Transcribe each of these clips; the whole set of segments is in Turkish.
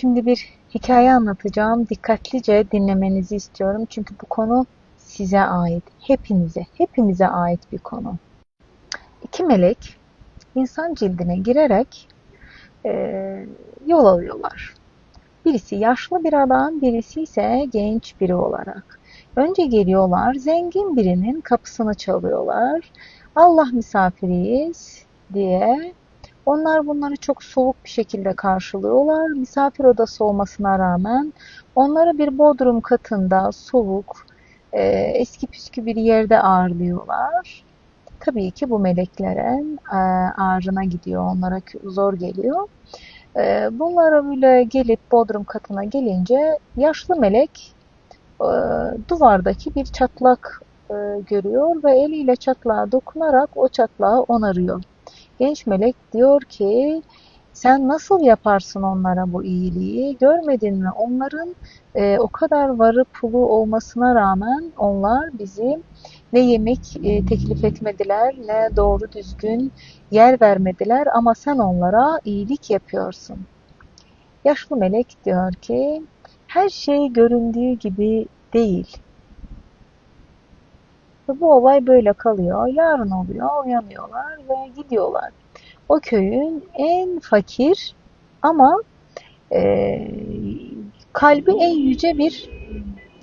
Şimdi bir hikaye anlatacağım. Dikkatlice dinlemenizi istiyorum. Çünkü bu konu size ait. Hepinize, hepimize ait bir konu. İki melek insan cildine girerek e, yol alıyorlar. Birisi yaşlı bir adam, birisi ise genç biri olarak. Önce geliyorlar, zengin birinin kapısını çalıyorlar. Allah misafiriyiz diye onlar bunları çok soğuk bir şekilde karşılıyorlar. Misafir odası olmasına rağmen onları bir bodrum katında soğuk, e, eski püskü bir yerde ağırlıyorlar. Tabii ki bu meleklerin e, ağrına gidiyor, onlara zor geliyor. E, bunlara böyle gelip bodrum katına gelince yaşlı melek e, duvardaki bir çatlak e, görüyor ve eliyle çatlağa dokunarak o çatlağı onarıyor. Genç melek diyor ki sen nasıl yaparsın onlara bu iyiliği? Görmedin mi? Onların e, o kadar varı pulu olmasına rağmen onlar bizi ne yemek e, teklif etmediler ne doğru düzgün yer vermediler ama sen onlara iyilik yapıyorsun. Yaşlı melek diyor ki her şey göründüğü gibi değil. Ve bu olay böyle kalıyor. Yarın oluyor, uyanıyorlar ve gidiyorlar. O köyün en fakir ama e, kalbi en yüce bir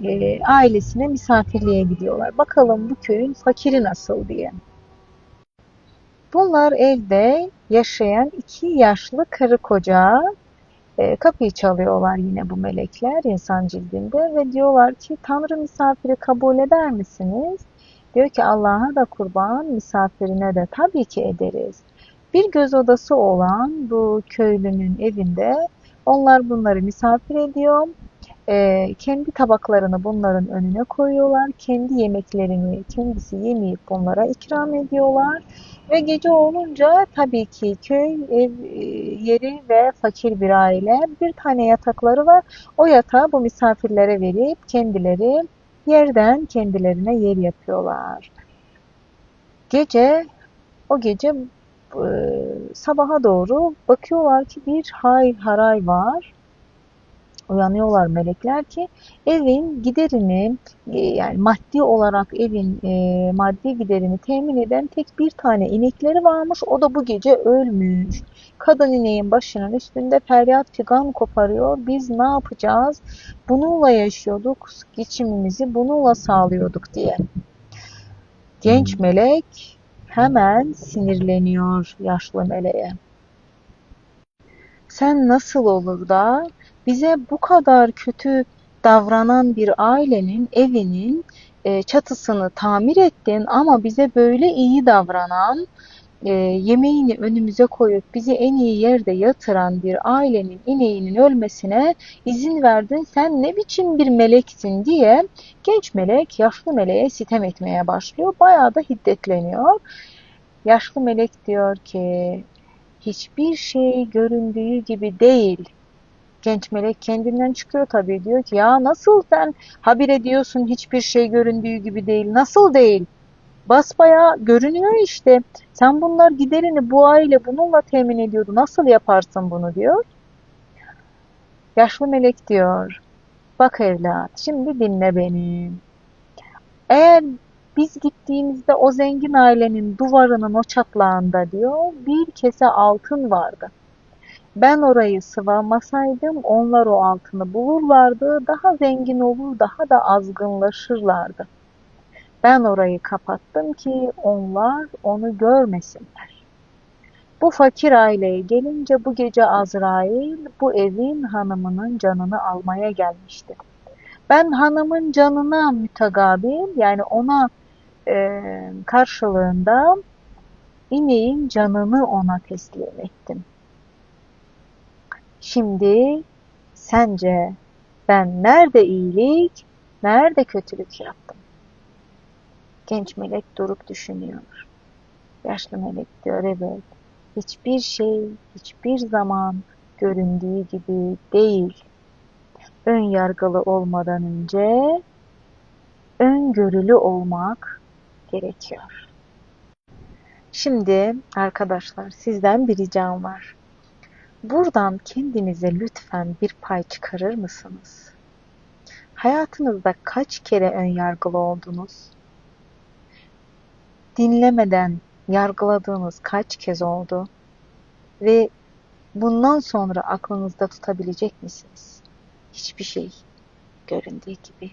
e, ailesine misafirliğe gidiyorlar. Bakalım bu köyün fakiri nasıl diye. Bunlar evde yaşayan iki yaşlı karı koca e, kapıyı çalıyorlar yine bu melekler insan cildinde ve diyorlar ki Tanrı misafiri kabul eder misiniz? Diyor ki Allah'a da kurban misafirine de tabii ki ederiz. Bir göz odası olan bu köylünün evinde onlar bunları misafir ediyor. E, kendi tabaklarını bunların önüne koyuyorlar. Kendi yemeklerini kendisi yemeyip bunlara ikram ediyorlar. Ve gece olunca tabii ki köy ev e, yeri ve fakir bir aile bir tane yatakları var. O yatağı bu misafirlere verip kendileri yerden kendilerine yer yapıyorlar. Gece o gece e, sabaha doğru bakıyorlar ki bir hay haray var. Uyanıyorlar melekler ki evin giderini e, yani maddi olarak evin e, maddi giderini temin eden tek bir tane inekleri varmış. O da bu gece ölmüş. Kadın ineğin başının üstünde feryat figan koparıyor. Biz ne yapacağız? Bununla yaşıyorduk. Geçimimizi bununla sağlıyorduk diye. Genç melek hemen sinirleniyor yaşlı meleğe. Sen nasıl olur da bize bu kadar kötü davranan bir ailenin evinin e, çatısını tamir ettin ama bize böyle iyi davranan e, yemeğini önümüze koyup bizi en iyi yerde yatıran bir ailenin ineğinin ölmesine izin verdin. Sen ne biçim bir meleksin diye genç melek yaşlı meleğe sitem etmeye başlıyor. Bayağı da hiddetleniyor. Yaşlı melek diyor ki hiçbir şey göründüğü gibi değil. Genç melek kendinden çıkıyor tabii diyor ki ya nasıl sen haber ediyorsun hiçbir şey göründüğü gibi değil. Nasıl değil? Basbaya görünüyor işte. Sen bunlar giderini bu aile bununla temin ediyordu. Nasıl yaparsın bunu diyor. Yaşlı melek diyor. Bak evlat şimdi dinle beni. Eğer biz gittiğimizde o zengin ailenin duvarının o çatlağında diyor bir kese altın vardı. Ben orayı sıvamasaydım onlar o altını bulurlardı, daha zengin olur, daha da azgınlaşırlardı. Ben orayı kapattım ki onlar onu görmesinler. Bu fakir aileye gelince bu gece Azrail bu evin hanımının canını almaya gelmişti. Ben hanımın canına mütegabil yani ona e, karşılığında ineğin canını ona teslim ettim. Şimdi sence ben nerede iyilik, nerede kötülük yaptım? Genç melek durup düşünüyor. Yaşlı melek diyor evet. Hiçbir şey hiçbir zaman göründüğü gibi değil. Ön yargılı olmadan önce öngörülü olmak gerekiyor. Şimdi arkadaşlar sizden bir ricam var. Buradan kendinize lütfen bir pay çıkarır mısınız? Hayatınızda kaç kere ön yargılı oldunuz? Dinlemeden yargıladığınız kaç kez oldu? Ve bundan sonra aklınızda tutabilecek misiniz? Hiçbir şey göründüğü gibi